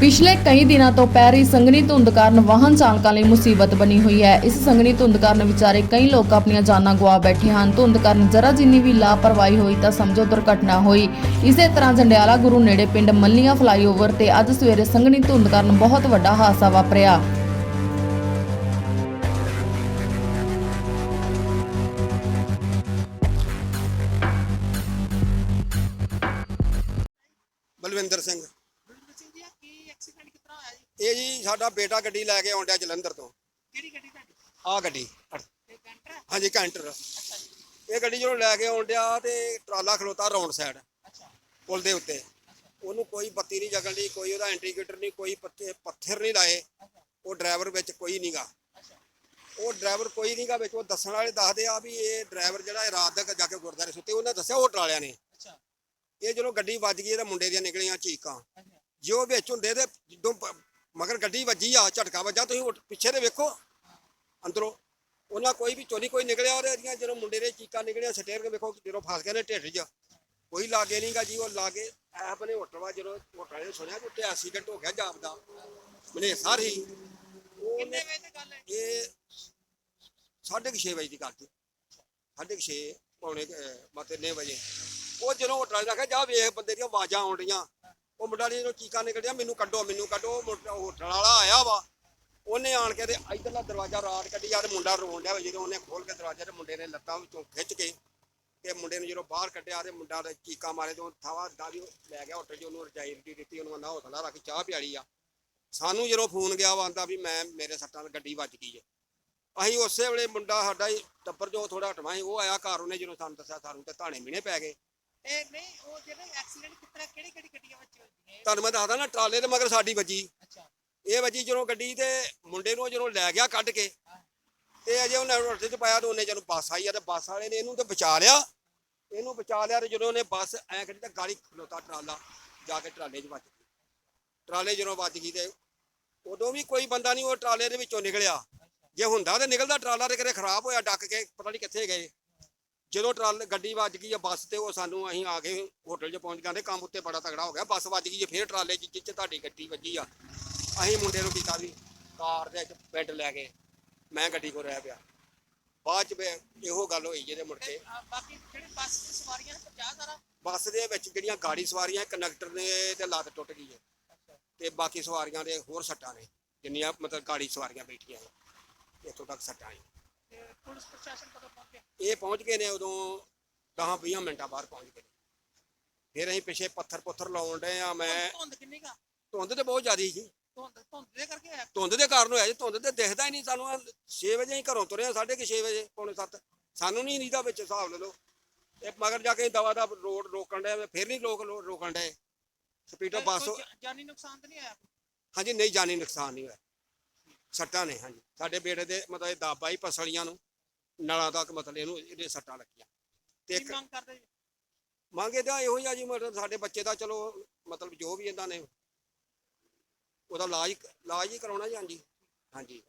ਪਿਛਲੇ ਕਈ ਦਿਨਾਂ ਤੋਂ ਪੈ ਰਹੀ ਸੰਘਣੀ ਧੁੰਦ ਕਾਰਨ ਵਾਹਨ ਚਾਲਕਾਂ ਲਈ ਮੁਸੀਬਤ ਬਣੀ ਹੋਈ ਹੈ। ਇਸ ਸੰਘਣੀ ਧੁੰਦ ਕਾਰਨ ਵਿਚਾਰੇ ਕਈ ਲੋਕ ਆਪਣੀਆਂ ਜਾਨਾਂ ਗਵਾ ਬੈਠੇ ਹਨ। ਧੁੰਦ ਕਾਰਨ ਜਰਾ ਜਿੰਨੀ ਵੀ ਲਾਪਰਵਾਹੀ ਹੋਈ ਤਾਂ ਸਮਝੋ ਦੁਰਘਟਨਾ ਹੋਈ। ਇਸੇ ਤਰ੍ਹਾਂ ਜੰਡਿਆਲਾ ਗੁਰੂ ਨੇੜੇ ਪਿੰਡ ਮੱਲੀਆਂ ਫਲਾਈਓਵਰ ਤੇ ਅੱਜ ਸਵੇਰੇ ਸੰਘਣੀ ਧੁੰਦ ਕਾਰਨ ਬਹੁਤ ਵੱਡਾ ਹਾਦਸਾ ਵਾਪਰਿਆ। ਬਲਵਿੰਦਰ ਸਿੰਘ ਬਲਵਿੰਦਰ ਸਿੰਘ ਜੀ ਆਹ ਕੀ ਐਕਸੀਡੈਂਟ ਕਿਸ ਤਰ੍ਹਾਂ ਹੋਇਆ ਜੀ ਇਹ ਜੀ ਸਾਡਾ ਬੇਟਾ ਗੱਡੀ ਲੈ ਕੇ ਆਉਂਦਿਆ ਜਲੰਧਰ ਤੋਂ। ਕਿਹੜੀ ਗੱਡੀ ਤੁਹਾਡੀ? ਆਹ ਗੱਡੀ। ਤੇ ਕੈਂਟਰ? ਹਾਂਜੀ ਕੈਂਟਰ। ਇਹ ਗੱਡੀ ਜਦੋਂ ਲੈ ਕੇ ਆਉਂਦਿਆ ਤੇ ਟਰਾਲਾ ਖਲੋਤਾ ਰੌਂਡ ਸਾਈਡ। ਅੱਛਾ। ਪੁਲ ਦੇ ਉੱਤੇ। ਉਹਨੂੰ ਕੋਈ ਬੱਤੀ ਨਹੀਂ ਜਗਣ ਦੀ ਕੋਈ ਉਹਦਾ ਇੰਡੀਕੇਟਰ ਨਹੀਂ ਕੋਈ ਪੱਤੇ ਪੱਥਰ ਨਹੀਂ ਲਾਏ। ਉਹ ਡਰਾਈਵਰ ਵਿੱਚ ਕੋਈ ਨਹੀਂਗਾ ਉਹ ਡਰਾਈਵਰ ਕੋਈ ਨਹੀਂਗਾ ਵਿੱਚ ਉਹ ਦੱਸਣ ਵਾਲੇ ਦੱਸਦੇ ਆ ਵੀ ਇਹ ਡਰਾਈਵਰ ਜਿਹੜਾ ਇਹ ਰਾਤ ਤੱਕ ਜਾ ਕੇ ਗੁਰਦਾਰੇ ਸੁੱਤੇ ਉਹਨੇ ਦੱਸਿਆ ਉਹ ਟਰਾਲਿਆਂ ਨੇ। ਅੱਛਾ। ਇਹ ਜਦੋਂ ਗੱਡੀ ਵੱਜ ਗਈ ਇਹਦੇ ਮੁੰਡੇ ਦੀਆਂ ਨਿਕਲੀਆਂ ਚੀਕਾਂ। ਜੇ ਵਿੱਚ ਹੁੰਦੇ ਤੇ ਜਦੋਂ ਮਗਰ ਗੱਡੀ ਵੱਜੀ ਆ ਝਟਕਾ ਵੱਜਾ ਤੁਸੀਂ ਉੱਠ- ਪਿੱਛੇ ਦੇ ਵੇਖੋ। ਅੰਦਰੋਂ। ਉਹਨਾਂ ਕੋਈ ਵੀ ਚੋਰੀ ਕੋਈ ਨਿਕਲਿਆ ਉਹਦੇ ਦੀਆਂ ਜਦੋਂ ਮੁੰਡੇ ਦੇ ਚੀਕਾਂ ਨਿਕਲੀਆਂ ਸਟੇਅਰ ਕੇ ਵੇਖੋ ਜਦੋਂ ਫਸ ਗਏ ਨੇ ਢਿੱਡ 'ਚ। ਕੋਈ ਲਾਗੇ ਨਹੀਂਗਾ ਜੀ ਉਹ ਲਾਗੇ ਐਪ ਨੇ ਹੋਟਲ ਵਾ ਜਦੋਂ ਹੋਟਲ ਨੇ ਸੁਣਿਆ ਕਿ ਉੱਤੇ ਐਕਸੀਡੈਂਟ ਹੋ ਗਿਆ ਜਾਪਦਾ ਮਨੇ ਸਾਰੀ ਕਿੰਨੇ ਵਜੇ ਦੀ ਗੱਲ ਹੈ? ਇਹ ਸਾਢੇ ਕੁ ਛੇ ਵਜੇ ਦੀ ਗੱਲ ਸੀ। ਸਾਢੇ ਕੁ ਛੇ ਪੌਣੇ ਮਤੇ ਨੇ ਵਜੇ। ਉਹ ਜਦੋਂ ਹੋਟਲ ਰੱਖਿਆ ਜਾ ਵੇਖ ਬੰਦੇ ਦੀਆਂ ਆਵਾਜ਼ਾਂ ਆਉਣ ਡੀਆਂ ਉਹ ਮੁੰਡਾ ਨੇ ਜਦੋਂ ਚੀਕਾਂ ਨਿਕਲਿਆ ਮੈਨੂੰ ਕੱਢੋ ਮੈਨੂੰ ਕੱਢੋ, ਉਹ ਮੁੰਡਾ- ਹੋਟਲ ਵਾਲਾ ਆਇਆ ਵਾ। ਉਹਨੇ ਆਣ ਕੇ ਤੇ ਇਧਰਲਾ ਦਰਵਾਜ਼ਾ ਰਾਤ ਕੱਢੀ ਯਾਰ ਮੁੰਡਾ ਰੋਣ ਡਿਆ ਵਾ, ਜਦੋਂ ਉਹਨੇ ਖੋਲ ਕੇ ਦਰਵਾਜ਼ਾ ਤੇ ਮੁੰਡੇ ਨੇ ਲੱਤਾਂ ਵਿੱਚੋਂ ਖਿੱਚ ਕੇ ਤੇ ਮੁੰਡੇ ਨੂੰ ਜਦੋਂ ਬਾਹਰ ਕੱਢਿਆ ਤੇ ਮੁੰਡਾ ਦੇ ਚੀਕਾਂ ਮਾਰੇ ਤੇ ਥਾਵਾ ਦਾਦੀ ਲੈ ਗਿਆ ਹੋਟਲ 'ਚ, ਉਹਨੂੰ ਰਜਾਈ ਰੁਜੀ ਦਿੱਤੀ, ਉਹਨੂੰ ਕਹਿੰਦਾ ਹੌਸਲਾ ਰੱਖ ਚਾਹ ਪਿਆਲੀ ਆ। ਸਾਨੂੰ ਜਦੋਂ ਫੋਨ ਗਿਆ ਵਾ, ਆਂਦਾ ਵੀ ਮੈਂ, ਮੇਰੇ ਸੱਟਾਂ ਨਾਲ ਗੱਡੀ ਵੱਜ ਗਈ ਹੈ ਅਸੀਂ ਉਸੇ ਵੇਲੇ ਮੁੰਡਾ ਸਾਡਾ ਹੀ ਟੱਬਰ ਜੋ ਥੋੜਾ ਹਟਵਾ ਸੀ ਉਹ ਆਇਆ ਘਰ, ਉਹਨੇ ਜਦੋਂ ਸਾਨੂੰ ਦੱਸਿਆ, ਸਾਨੂੰ ਤੇ ਧਾਣੇ ਮੀਨੇ ਪੈ ਗਏ। ਇਹ ਨਹੀਂ ਉਹ ਜਿਹੜੇ ਐਕਸੀਡੈਂਟ ਕਿਸ ਤਰ੍ਹਾਂ ਕਿਹੜੀ ਕਿਹੜੀ ਗੱਡੀਆਂ ਵਿੱਚ ਹੋਈਆਂ? ਤੁਹਾਨੂੰ ਮੈਂ ਦੱਸਦਾ ਨਾ ਟਰਾਲੇ ਦੇ ਮਗਰ ਸਾਡੀ ਵੱਜੀ। ਅੱਛਾ। ਇਹ ਵੱਜੀ ਜਦੋਂ ਗੱਡੀ ਤੇ ਮੁੰਡੇ ਨੂੰ ਜਦੋਂ ਲੈ ਗਿਆ ਕੱਢ ਕੇ ਤੇ ਅਜੇ ਉਹਨੇ ਰੋਟੇ ਚ ਪਾਇਆ ਤੇ ਉਹਨੇ ਜਦੋਂ ਬੱਸ ਆਈ ਆ ਤੇ ਬੱਸ ਵਾਲੇ ਨੇ ਇਹਨੂੰ ਤੇ ਬਚਾ ਲਿਆ। ਇਹਨੂੰ ਬਚਾ ਲਿਆ ਤੇ ਜਦੋਂ ਉਹਨੇ ਬੱਸ ਐ ਕਰੀ ਤਾਂ ਗਾੜੀ ਖਲੋਤਾ ਟਰਾਲਾ ਜਾ ਕੇ ਟਰਾਲੇ 'ਚ ਵੱਜ ਗਈ। ਟਰਾਲੇ ਜਦੋਂ ਵੱਜ ਗਈ ਤੇ ਉਦੋਂ ਵੀ ਕੋਈ ਬੰਦਾ ਨਹੀਂ ਉਹ ਟਰਾਲੇ ਦੇ ਵਿੱਚੋਂ ਨਿਕਲਿਆ। ਜੇ ਹੁੰਦਾ ਤੇ ਨਿਕਲਦਾ ਟਰਾਲਾ ਤੇ ਕਿਤੇ ਖਰਾਬ ਹੋਇਆ ਡੱਕ ਕੇ ਪਤਾ ਨਹੀਂ ਕਿੱਥੇ ਗਏ। ਜਦੋਂ ਟਰਾਲ ਗੱਡੀ ਵੱਜ ਗਈ ਆ ਬੱਸ ਤੇ ਉਹ ਸਾਨੂੰ ਅਸੀਂ ਆ ਕੇ ਹੋਟਲ 'ਚ ਪਹੁੰਚ ਗਏ ਕੰਮ ਉੱਤੇ ਬੜਾ ਤਗੜਾ ਹੋ ਗਿਆ। ਬੱਸ ਵੱਜ ਗਈ ਫੇਰ ਟਰਾਲੇ 'ਚ ਜਿੱਚ ਤੁਹਾਡੀ ਗੱਡੀ ਵੱਜੀ ਆ। ਅਸੀਂ ਮੁੰਡੇ ਨੂੰ ਕੀਤਾ ਵੀ ਕਾਰ ਦੇ ਵਿੱਚ ਬੈੱਡ ਲੈ ਕੇ ਮੈਂ ਗੱਡੀ ਕੋਲ ਰਹਿ ਪਿਆ। ਬਾਅਦ 'ਚ ਇਹੋ ਗੱਲ ਹੋਈ ਜਿਹਦੇ ਮੁੜ ਕੇ। ਆਹ ਬਾਕੀ ਜਿਹੜੇ ਬੱਸ ਦੀ ਸਵਾਰੀਆਂ ਨੇ 50 ਸਾਰਾ? ਬੱਸ ਦੇ ਵਿੱਚ ਜਿਹੜੀਆਂ ਗਾੜੀ ਸਵਾਰੀਆਂ ਕੰਡਕਟਰ ਨੇ ਤੇ ਲੱਤ ਟੁੱਟ ਗਈ ਹੈ। ਤੇ ਬਾਕੀ ਸਵਾਰੀਆਂ ਦੇ ਹੋਰ ਸੱਟਾਂ ਨੇ ਜਿੰਨੀਆਂ ਮਤਲਬ ਗਾੜੀ ਸਵਾਰੀਆਂ ਬੈਠੀਆਂ ਨੇ ਇੱਥੋਂ ਤੱਕ ਸੱਟਾਂ ਨੇ। ਤੇ ਪੁਲਿਸ ਪ੍ਰਸ਼ਾਸਨ ਕਦੋਂ ਪਹੁੰਚਿਆ ਇਹ ਪਹੁੰਚ ਗਏ ਨੇ ਉਦੋਂ 10 20 ਮਿੰਟਾਂ ਬਾਅਦ ਪਹੁੰਚ ਗਏ ਫਿਰ ਅਸੀਂ ਪਿੱਛੇ ਪੱਥਰ ਪੁੱਥਰ ਲਾਉਣ ਡਏ ਆ ਮੈਂ ਧੁੰਦ ਕਿੰਨੀ ਕਾ ਧੁੰਦ ਤੇ ਬਹੁਤ ਜ਼ਿਆਦੀ ਸੀ। ਧੁੰਦ ਧੁੰਦ ਦੇ ਕਰਕੇ ਹੋਇਆ? ਧੁੰਦ ਦੇ ਕਾਰਨ ਹੋਇਆ ਜੀ ਧੁੰਦ ਤੇ ਦਿਖਦਾ ਹੀ ਨਹੀਂ ਸਾਨੂੰ। 6 ਵਜੇ ਹੀ ਘਰੋਂ ਤੁਰੇ ਆ 6:30 ਵਜੇ ਪੌਣੇ 7 ਸਾਨੂੰ ਨਹੀਂ ਨੀਦਾ ਵਿੱਚ ਹਿਸਾਬ ਲੈ ਲਓ। ਇਹ ਮਗਰ ਜਾ ਕੇ ਦਵਾ ਦਾ ਰੋਡ ਰੋਕਣ ਡਏ ਫਿਰ ਨਹੀਂ ਲੋਕ ਰੋਕਣ ਡਏ। ਸਪੀਡੋ ਬੱਸ ਜਾਨੀ ਨੁਕਸਾਨ ਤਾਂ ਨਹੀਂ ਆਇਆ ਹਾਂਜੀ ਨਹੀਂ ਜਾਨੀ ਨੁਕਸਾਨ ਨਹੀਂ ਹੋਇਆ। ਸੱਟਾਂ ਨੇ ਹਾਂਜੀ। ਸਾਡੇ ਬੇੜੇ ਦੇ ਮਤਲਬ ਇਹ ਦਾਬਾ ਹੀ ਪਸਲੀਆਂ ਨੂੰ ਨਲਾਂ ਤੱਕ ਮਤਲਬ ਇਹਨੂੰ ਇਹਦੇ ਸੱਟਾਂ ਲੱਗੀਆਂ। ਤੇ ਕੀ ਇੱਕ ਮੰਗ ਕਰਦੇ ਜੀ? ਮੰਗੇ ਤਾਂ ਇਹੋ ਹੀ ਆ ਜੀ ਮਤਲਬ ਸਾਡੇ ਬੱਚੇ ਦਾ ਚਲੋ ਮਤਲਬ ਜੋ ਵੀ ਇਹਨਾਂ ਨੇ ਉਹਦਾ ਇਲਾਜ ਇਲਾਜ ਹੀ ਕਰਾਉਣਾ ਜੀ ਹਾਂਜੀ। ਹਾਂਜੀ।